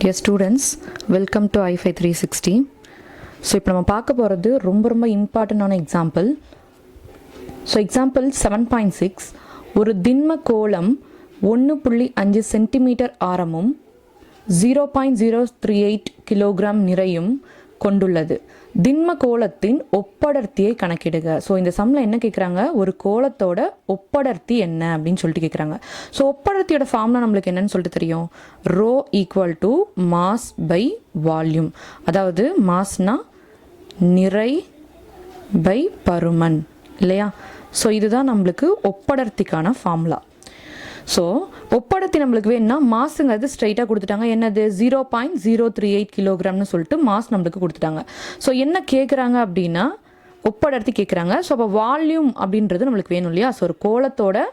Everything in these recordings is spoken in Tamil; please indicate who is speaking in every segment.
Speaker 1: Dear students welcome to ஐஃபை three sixty so இப்போ நம்ம பார்க்க போகிறது ரொம்ப ரொம்ப இம்பார்ட்டண்ட்டான example so example seven point six ஒரு திண்ம கோலம் ஒன்று புள்ளி அஞ்சு சென்டிமீட்டர் ஆரமும் zero point zero three eight kilogram நிறையும் கொண்டுள்ளது. திண்ம கோலத்தின் ஒப்படர்த்தியை கணக்கிடுக. ஸோ இந்த சம்மில் என்ன கேட்குறாங்க ஒரு கோலத்தோட ஒப்படர்த்தி என்ன அப்படின்னு சொல்லிட்டு கேட்குறாங்க ஸோ ஒப்படர்த்தியோட ஃபார்ம்லாம் நம்மளுக்கு என்னன்னு சொல்லிட்டு தெரியும்? Rho equal to mass by volume அதாவது மாஸ்னா நிறை பை பருமன். இல்லையா? ஸோ இதுதான் நம்மளுக்கு ஒப்படர்த்திக்கான ஃபார்முலா ஸோ ஒப்படத்தி நம்மளுக்கு வேணும்னா மாசுங்கிறது ஸ்ட்ரைட்டாக கொடுத்துட்டாங்க. என்னது? Zero point zero three eight கிலோகிராம்னு சொல்லிட்டு மாஸ் நம்மளுக்கு கொடுத்துட்டாங்க. ஸோ என்ன கேட்குறாங்க அப்படின்னா ஒப்படர்த்தி கேட்குறாங்க ஸோ அப்போ வால்யூம் அப்படின்றது நம்மளுக்கு வேணும் இல்லையா? ஸோ ஒரு கோலத்தோட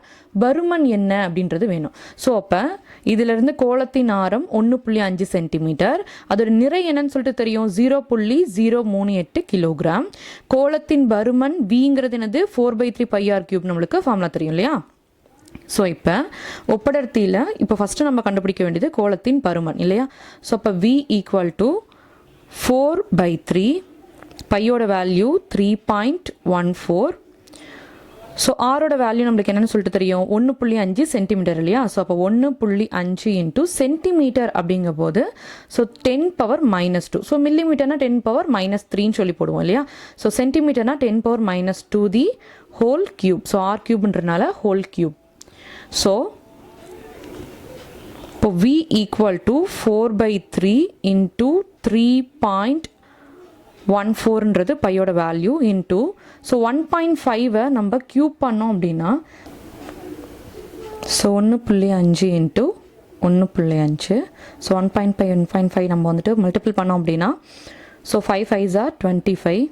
Speaker 1: பருமன் என்ன அப்படின்றது வேணும். ஸோ அப்போ இதிலிருந்து கோலத்தின் ஆரம் ஒன்று புள்ளி அஞ்சு சென்டிமீட்டர். அதோட நிறை என்னன்னு சொல்லிட்டு தெரியும். ஜீரோ புள்ளி ஜீரோ மூணு எட்டு கிலோகிராம் கோலத்தின் பருமன் விங்கிறது என்னது? Four by three pi r cube நம்மளுக்கு ஃபார்முலா தெரியும் இல்லையா? ஸோ இப்போ ஒப்படர்த்தியில் இப்போ ஃபஸ்ட்டு நம்ம கண்டுபிடிக்க வேண்டியது கோலத்தின் பருமன் இல்லையா? ஸோ அப்போ V equal to four by three பையோட value three point one four so ஆரோட வேல்யூ நம்மளுக்கு என்னென்னு சொல்லிட்டு தெரியும்? ஒன்று புள்ளி அஞ்சு சென்டிமீட்டர் இல்லையா? ஸோ அப்போ ஒன்று புள்ளி அஞ்சு இன்ட்டு சென்டிமீட்டர் அப்படிங்கும் போது so ten power minus two so மில்லிமீட்டர்னா ten power minus த்ரீன்னு சொல்லி போடுவோம் இல்லையா? So சென்டிமீட்டர்னா ten power minus two the whole cube so r கியூப்ன்றனால whole cube so இப்போ V equal to four by three into three point one ஃபோர்ன்றது பையோட value into so one point ஃபைவை நம்ம க்யூப் பண்ணோம் அப்படின்னா ஸோ ஒன்று புள்ளி அஞ்சு இன்ட்டு ஒன்று புள்ளி அஞ்சு so one point five one point five நம்ம வந்துட்டு மல்டிபிள் பண்ணோம் அப்படின்னா so five five are twenty five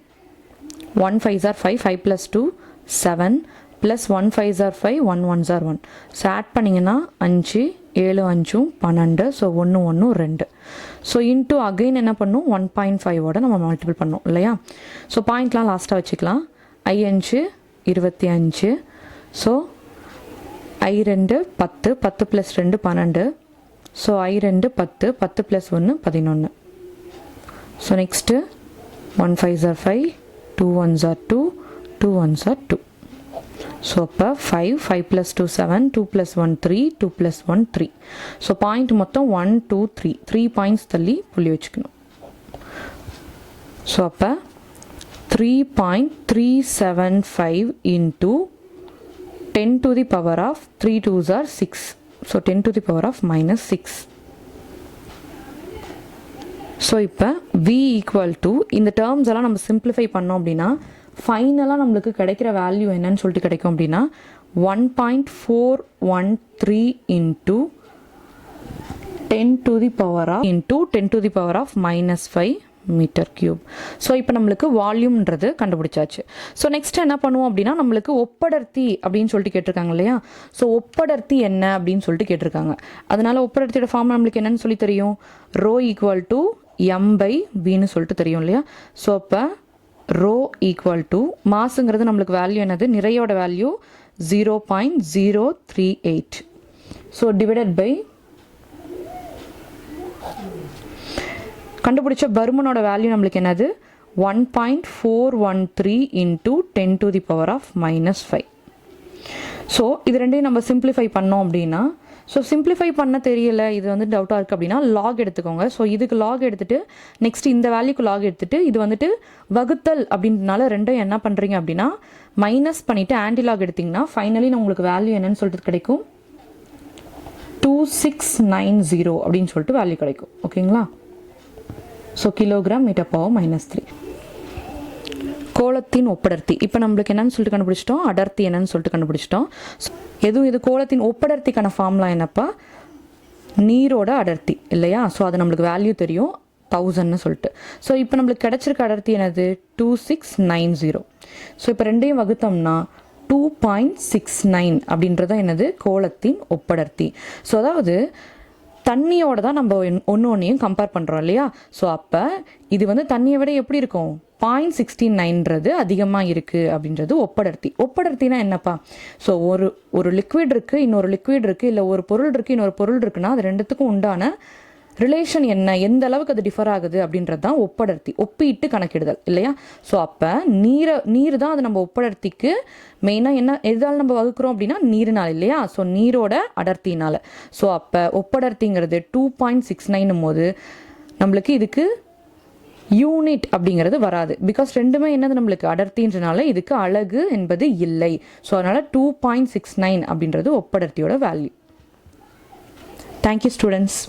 Speaker 1: one five are five five plus two seven plus one five jar five one one jar one so add பண்ணிங்கன்னா அஞ்சு ஏழு அஞ்சும் பன்னெண்டு ஸோ ஒன்று ஒன்று ரெண்டு. ஸோ இன்ட்டு அகைன் என்ன பண்ணும்? ஒன் பாயிண்ட் ஃபைவோட நம்ம மல்டிபிள் பண்ணோம் இல்லையா? ஸோ பாயிண்ட்லாம் லாஸ்ட்டாக வச்சுக்கலாம். ஐ அஞ்சு இருபத்தி அஞ்சு. ஸோ ஐ ரெண்டு பத்து பத்து ப்ளஸ் ரெண்டு பன்னெண்டு. ஸோ ஐ ரெண்டு பத்து பத்து ப்ளஸ் ஒன்று பதினொன்று so next one five jar five two one jar two two ones are two so அப்போ five five plus two seven two plus one three two plus one three so point மொத்தம் one two three three points தள்ளி புள்ளி வச்சுக்கணும். ஸோ அப்போ three point three seven five into ten to the power of three twos are six so ten to the power of minus six so இப்போ வி ஈக்குவல் டு இந்த டேர்ம்ஸ் எல்லாம் நம்ம சிம்பிளிஃபை பண்ணோம் அப்படின்னா ஃபைனலாக நம்மளுக்கு கிடைக்கிற வேல்யூ என்னன்னு சொல்லிட்டு கிடைக்கும் அப்படின்னா one point four one three into ten to the power of into ten to the power of minus five metre cube so இப்போ நம்மளுக்கு வால்யூம்ன்றது கண்டுபிடிச்சாச்சு. ஸோ நெக்ஸ்ட் என்ன பண்ணுவோம் அப்படின்னா நம்மளுக்கு ஒப்படர்த்தி அப்படின்னு சொல்லிட்டு கேட்டிருக்காங்க இல்லையா? ஸோ ஒப்படர்த்தி என்ன அப்படின்னு சொல்லிட்டு கேட்டிருக்காங்க. அதனால ஒப்படர்த்தியோட ஃபார்ம் நம்மளுக்கு என்னன்னு சொல்லி தெரியும்? Rho equal to M by பின்னு சொல்லிட்டு தெரியும் இல்லையா? ஸோ அப்போ ரோ ஈக்குவல் டு மாஸுங்கிறது நம்மளுக்கு வேல்யூ என்னது? நிறையோட value zero point zero three eight so divided by கண்டுபிடிச்ச பருமனோட வேல்யூ நம்மளுக்கு என்னது? One point four one three into ten to the power of minus five so இது ரெண்டையும் நம்ம சிம்பிளிஃபை பண்ணோம் அப்படின்னா ஸோ சிம்பிளிஃபை பண்ண தெரியல. இது வந்து டவுட்டாக இருக்குது அப்படின்னா லாக் எடுத்துக்கோங்க. ஸோ இதுக்கு லாக் எடுத்துகிட்டு நெக்ஸ்ட் இந்த வேல்யூக்கு லாக் எடுத்துகிட்டு இது வந்துட்டு வகுத்தல் அப்படின்றனால ரெண்டும் என்ன பண்ணுறீங்க அப்படின்னா மைனஸ் பண்ணிவிட்டு ஆன்டி லாக் எடுத்திங்கன்னா ஃபைனலி நான் உங்களுக்கு வேல்யூ என்னன்னு சொல்லிட்டு கிடைக்கும். டூ சிக்ஸ் நைன் ஜீரோ அப்படின்னு சொல்லிட்டு வேல்யூ கிடைக்கும். ஓகேங்களா so kilogram metre power minus three கோலத்தின் ஒப்படர்த்தி. இப்போ நம்மளுக்கு என்னன்னு சொல்லிட்டு கண்டுபிடிச்சிட்டோம். அடர்த்தி என்னன்னு சொல்லிட்டு கண்டுபிடிச்சிட்டோம். எதுவும் இது கோலத்தின் ஒப்படர்த்திக்கான ஃபார்ம்லாம் என்னப்பா? நீரோட அடர்த்தி இல்லையா? ஸோ அது நம்மளுக்கு வேல்யூ தெரியும். தௌசண்ட்னு சொல்லிட்டு. ஸோ இப்போ நம்மளுக்கு கிடச்சிருக்க அடர்த்தி என்னது? Two six nine zero so இப்போ ரெண்டையும் வகுத்தோம்னா டூ பாயிண்ட் சிக்ஸ் நைன் அப்படின்றத என்னது? கோலத்தின் ஒப்படர்த்தி. ஸோ அதாவது தண்ணியோட தான் நம்ம ஒன்று ஒன்றையும் கம்பேர் பண்ணுறோம் இல்லையா? ஸோ அப்போ இது வந்து தண்ணியை விட எப்படி இருக்கும்? பாயிண்ட் சிக்ஸ்டீன் நைன்றது அதிகமாக இருக்குது அப்படின்றது ஒப்படர்த்தி ஒப்படர்த்தினா என்னப்பா? ஸோ ஒரு ஒரு லிக்விட் இருக்குது இன்னொரு லிக்விட் இருக்குது இல்லை ஒரு பொருள் இருக்குது இன்னொரு பொருள் இருக்குன்னா அது ரெண்டுத்துக்கும் உண்டான ரிலேஷன் என்ன எந்த அளவுக்கு அது டிஃபர் ஆகுது அப்படின்றது தான் ஒப்படர்த்தி ஒப்பிட்டு கணக்கிடுதல் இல்லையா? ஸோ அப்போ நீரை நீர் தான் அது நம்ம ஒப்படர்த்திக்கு மெயினாக என்ன எதால் நம்ம வகுக்கிறோம் அப்படின்னா நீரினால் இல்லையா? ஸோ நீரோட அடர்த்தினால ஸோ அப்போ ஒப்படர்த்திங்கிறது டூ பாயிண்ட் சிக்ஸ் நைனும் போது நம்மளுக்கு இதுக்கு யூனிட் அப்படிங்கிறது வராது. பிகாஸ் ரெண்டுமே என்னது நம்மளுக்கு அடர்த்தின்றனால இதுக்கு அழகு என்பது இல்லை. ஸோ அதனால் டூ பாயிண்ட் சிக்ஸ் நைன் அப்படின்றது ஒப்படர்த்தியோட வேல்யூ தேங்க்யூ ஸ்டூடெண்ட்ஸ்